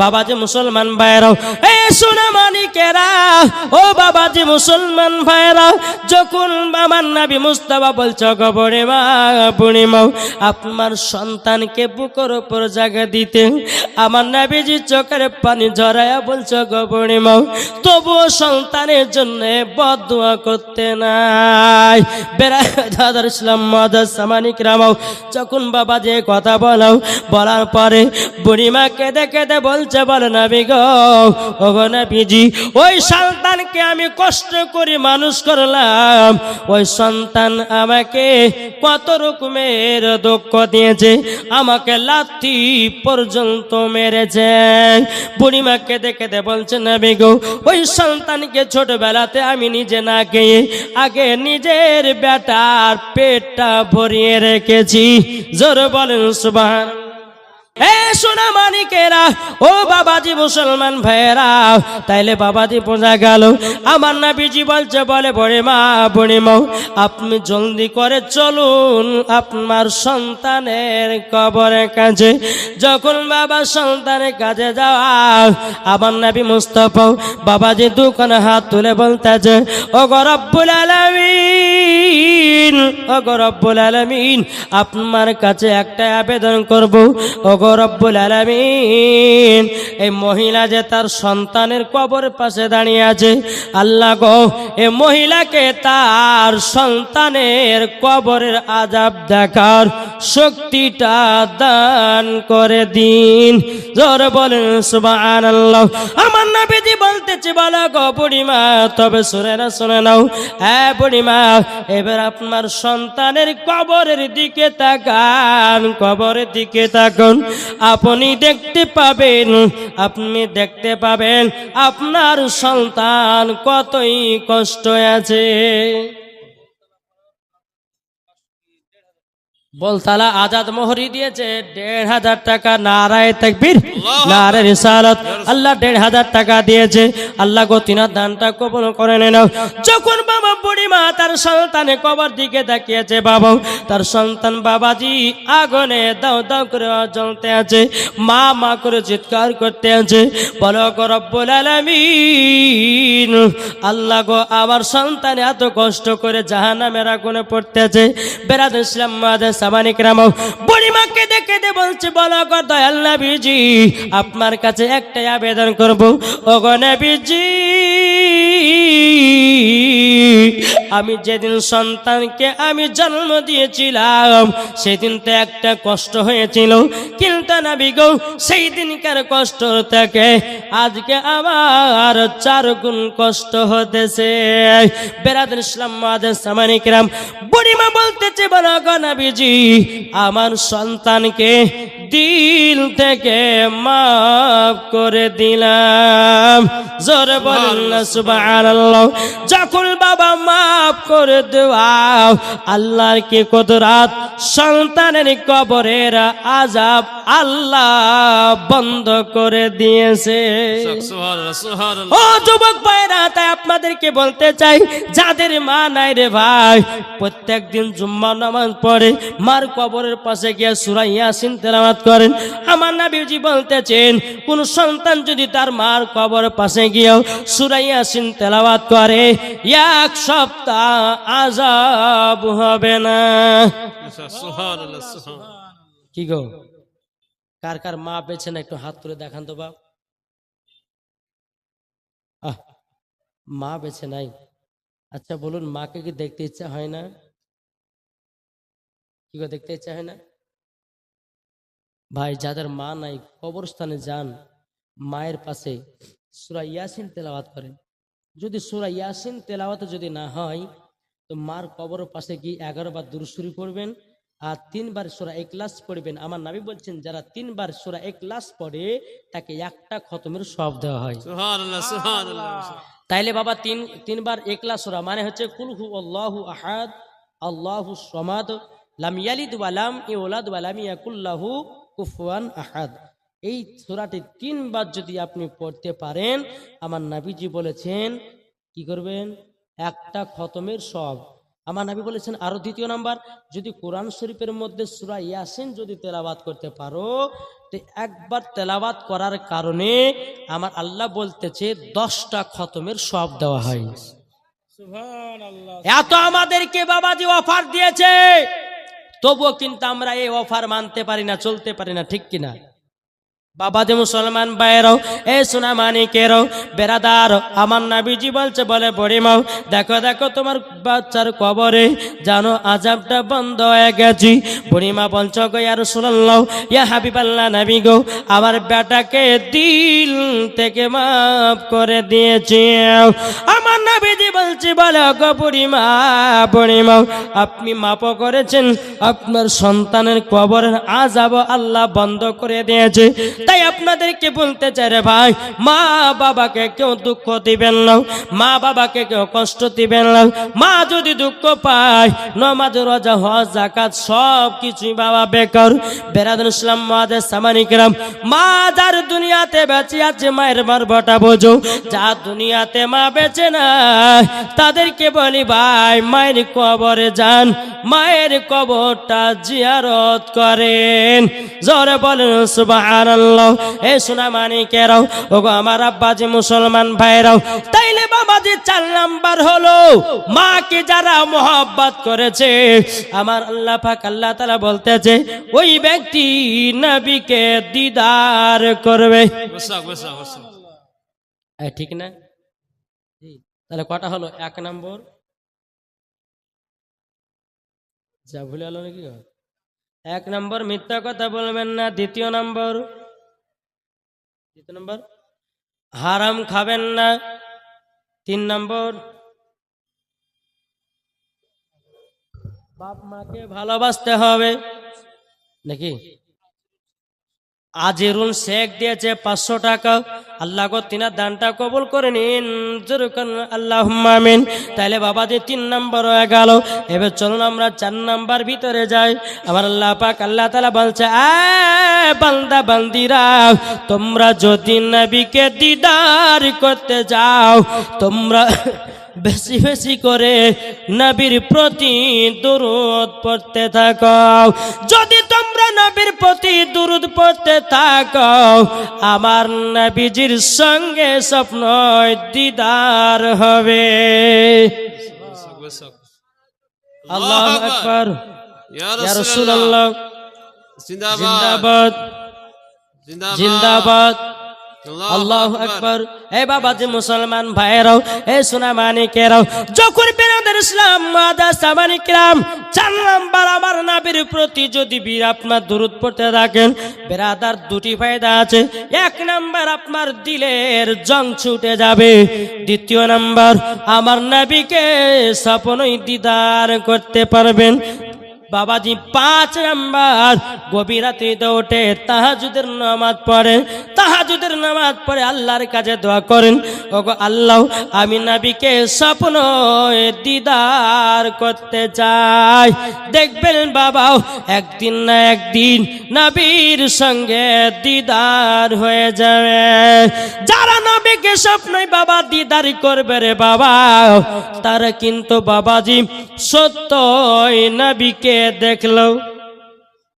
বাবাজি মুসলমান ভাইরাও এ সোনা মানিকেরা ও বাবাজি মুসলমান ভাইরা যখন আমার নাবি মুস্তাফা বলছো গবরে মা, বুড়ি মাও আপনার সন্তানকে বুকের উপর জায়গা দিতে। আমার নাবিজি চোখের পানি ঝরায়া বলছ গবরে মাও তবুও সন্তানের জন্য বদুয়া করতে নাই। বেড়ায় দাদার ইসলাম মদার সামানিক রামাও, যখন বাবা যে কথা বলাও, বলার পরে বুড়িমা কেঁদে কেঁদে বলছে বলে নাবি গো ও গো নাবিজি, ওই সন্তানকে আমি কষ্ট করে মানুষ করলাম। ওই সন্তান আমাকে কত রকমের দুঃখ দিয়েছে, আমাকে লাথি পর্যন্ত মেরেছে। বুড়িমা দেখে দে বলছে, নাবি গো, ওই সন্তানকে ছোটবেলাতে আমি নিজে না খেয়ে আগে নিজের বেটার পেটটা ভরিয়ে রেখেছি। জোর বলেন সুবাহ এ সোনা মানিকেরা, ও বাবাজি মুসলমান ভাইয়েরা, তাইলে বাবাজি বোঝা গেল, আমার নাবিজি বলছে, বলে, বড়ে মা, বড়ে মাও আপনি জলদি করে চলুন, আপনার সন্তানের কবরের কাছে যখন বাবা সন্তানের কাছে যাওয়া আমার নাবি মুস্তফা, বাবাজি দোকানে হাত তুলে বলতেছে ও গরব্বুল আলামিন অগরব্বুল আলমিন, আপনার কাছে একটা আবেদন করব। অগরব্বুল আলমিন, এই মহিলা যে তার সন্তানের কবর পাশে দাঁড়িয়ে আছে, আল্লাহ গো, এ মহিলাকে তার সন্তানের কবরের আজাব দেখার শক্তিটা দান করে দিন। জোর বলেন, সুবহানাল্লাহ। আমার নবীজি বলতেছে, বলো গো বুড়িমা, তবে শুনে না শুনে নাও। হ্যাঁ বুড়িমা, এবার আপনার সন্তানের কবরের দিকে তাকান, কবরের দিকে তাকান। আপনি দেখতে পাবেন, আপনি দেখতে পাবেন, আপনার সন্তান কতই কষ্ট আছে। বলতালা আজাদ মোহরি দিয়েছে দেড় হাজার টাকা নারায় তাকবীর নারে রিসালত। আল্লাহ দেড় হাজার টাকা দিয়েছে। আল্লাহ গো তিনার দানটা কবল করে নাও। যখন বাবা বুড়ি মা তার সন্তানে কবর দিকে তাকিয়েছে বাবা তার সন্তান বাবাজি আগুনে দাও দাও করে জ্বলতে আছে মা মা করে চিৎকার করতে আছে। বলো রব্বুল আলামিন আল্লাহ গো আমার সন্তান এত কষ্ট করে জাহান্নামের আগুনে পড়তে আছে বেরাদ ইসলাম সামানিক রামাও বুড়িমাকে দেখে দে বলছে, বলো গো দয়াল নবীজি, আপনার কাছে একটাই আবেদন করব। ও গো নবীজি আমি যেদিন সন্তানকে আমি জন্ম দিয়েছিলাম সেদিন তো একটা কষ্ট হয়েছিল। কিন্তু নাবি গো সেই দিনকার কষ্ট থেকে আজকে আমার চার গুণ কষ্ট হতেছে। বেরাদুল ইসলাম মাদের সামানিকরাম বুড়িমা বলতেছে বলো গো নবীজি আমার সন্তানকে দিল থেকে মাফ করে দিলাম। জোরে বলেন না যখন বাবা মাফ করে দেওয়াও। আল্লাহর কি কত রাত সন্তানের কবরের আজাব আল্লাহ বন্ধ করে দিয়েছে। ও যুবক ভাইরা তাই আপনাদেরকে বলতে চাই যাদের মা নাই রে ভাই প্রত্যেক দিন জুম্মা নামাজ পড়ে মার কবরের পাশে গিয়ে সুরা ইয়াসিন তেলাওয়াত করেন। আমার নবীজি বলতেছেন কোন সন্তান যদি তার মার কবর পাশে গিয়েও সুরা ইয়াসিন তেলাওয়াত করে এক সপ্তাহ আজাব হবে না। কি গো? কার কার মা পেয়েছে না একটু হাত তুলে দেখান তো বাপ। আহ মা বেছে নাই। আচ্ছা বলুন মাকে কি দেখতে ইচ্ছা হয় না? কি গো দেখতে ইচ্ছা হয় না? ভাই যাদের মা নাই কবরস্থানে যান মায়ের পাশে সুরা ইয়াসিন তেলাওয়াত করেন। যদি সুরা ইয়াসিন তেলাওয়াত যদি না হয় তো মার কবর পাশে গিয়ে এগারো বার দুরুসুরি পড়বেন আর তিনবার সোরা একলাস পড়বেন। আমার নাবি বলছেন যারা তিনবার সোরা একলাস পড়ে তাকে একটা খতমের সব দেওয়া হয়। তাইলে বাবা তিন তিনবার একলা সোরা মানে হচ্ছে কুলহু আল্লাহু আহাদ আল্লাহু সমাদ লাম ইয়ালিদ ওয়ালাম ইউলাদ ওয়ালাম ইয়াকুল্লাহু কুফওয়ান আহাদ। এই সূরাটি তিনবার যদি আপনি পড়তে পারেন আমার নাবিজি বলেছেন কি করবেন? একটা খতমের সব। আমার নাবি বলেছেন আরও দ্বিতীয় নাম্বার যদি কোরআন শরীফের মধ্যে সূরা ইয়াসিন যদি তেলাওয়াত করতে পারো তো একবার তেলাবাত করার কারণে আমার আল্লাহ বলতেছে দশটা খতমের সব দেওয়া হয়। এত আমাদেরকে বাবাজি অফার দিয়েছে তবুও কিন্তু আমরা এই অফার মানতে পারি না চলতে পারি না ঠিক কিনা? বাবা যে মুসলমান বাইরাও এ সোনা মানি মানিকেরও বেরাদার আমার নাবিজি বলছে বলে বড়িমাও দেখো দেখো তোমার বাচ্চার কবরে জানো আজাবটা বন্ধ হয়ে গেছি। বুড়িমা বলছ, গো ইয়ার শুনলাম ইয়া হাবিবাল্লাহ নাবি গো, আমার বেটাকে দিল থেকে মাফ করে দিয়েছি। আমার নাবিজি বলছি, বলে, গো বুড়িমা বুড়িমাও আপনি মাপও করেছেন, আপনার সন্তানের কবরের আজাব আল্লাহ বন্ধ করে দিয়েছে। তাই আপনাদেরকে বলতে চাই রে ভাই, মা বাবাকে কেউ দুঃখ দিবেন না, মা বাবাকে কেউ কষ্ট দিবেন না। মা যদি দুঃখ পায়, নমাজ, রোজা, হজ জাকাত সব কিছুই বাবা বেকার। বেরাদুল ইসলাম মাদের সামানিকরাম মা যার দুনিয়াতে বেঁচে আছে, মায়ের মারবটা বোঝো। যা দুনিয়াতে মা বেঁচে না তাদেরকে বলি ভাই, মায়ের কবরে যান, মায়ের কবরটা জিয়ারত করেন। জোরে বলেন, সুবহানাল্লাহ। এ সোনা মানিকেরাও ওগো আমার আব্বাজি মুসলমান ভাইরাও তাইলে বাবাজি চার নাম্বার হলো মাকে যারা মোহাব্বত করেছে আমার আল্লাহ পাক আল্লাহ তাআলা বলতেছে ওই ব্যক্তি নবীকে দিদার করবে। ঠিক না? তাহলে কটা হলো? এক নম্বর। যা ভুলে গেল নাকি? এক নম্বর মিথ্যা কথা বলবেন না দ্বিতীয় নম্বর। দ্বিতীয় নম্বর হারাম খাবেন না। তিন নম্বর বাপ মাকে ভালোবাসতে হবে। নাকি? আজিরুল শেখ দিয়েছে পাঁচশো টাকা। আল্লাহ গো তিনার দানটা কবুল করে নিন। আল্লাহ আমিন। তাইলে বাবা যে তিন নম্বর হয়ে গেল। এবার চলুন আমরা চার নাম্বার ভিতরে যাই। আমার আল্লাহ পাক আল্লাহ তালা বলছে "আ, বান্দা বান্দিরা তোমরা যদি নবীকে দিদার করতে যাও তোমরা বেশি বেশি করে নবীর প্রতি দুরুদ পড়তে থাকো। যদি তোমরা নবীর প্রতি দুরুদ পড়তে থাকো আমার নবীজির সঙ্গে স্বপ্ন দিদার হবে। আল্লাহ আকবার। জিন্দাবাদ। জিন্দাবাদ। জিন্দাবাদ। আল্লাহ আকবর। এ বাবা যে মুসলমান ভাইরাও এ সোনা মানিকেরাও যখন বেরাদের ইসলাম মাদা সামানিকরাম চার নাম্বার আমার নাবির প্রতি যদি বীর আপনার দূরত পড়তে থাকেন বেরাদার দুটি ফায়দা আছে। এক নাম্বার আপনার দিলের জং ছুটে যাবে। দ্বিতীয় নাম্বার আমার নাবিকে স্বপ্নই দিদার করতে পারবেন। বাবাজি পাঁচ নাম্বার, গভীর রাত্রিতে ওঠে, তাহাজুদের নামাজ পড়ে, তাহাজুদের নামাজ পড়ে আল্লাহর কাছে দোয়া করেন, ওগো আল্লাহ, আমি নাবিকে স্বপ্ন দিদার করতে চাই। দেখবেন বাবাও, একদিন না একদিন নাবির সঙ্গে দিদার হয়ে যাবে। যারা নবীকে স্বপ্নই বাবা দিদার করবে রে বাবা তারা কিন্তু বাবাজি সত্যই নবীকে দেখলো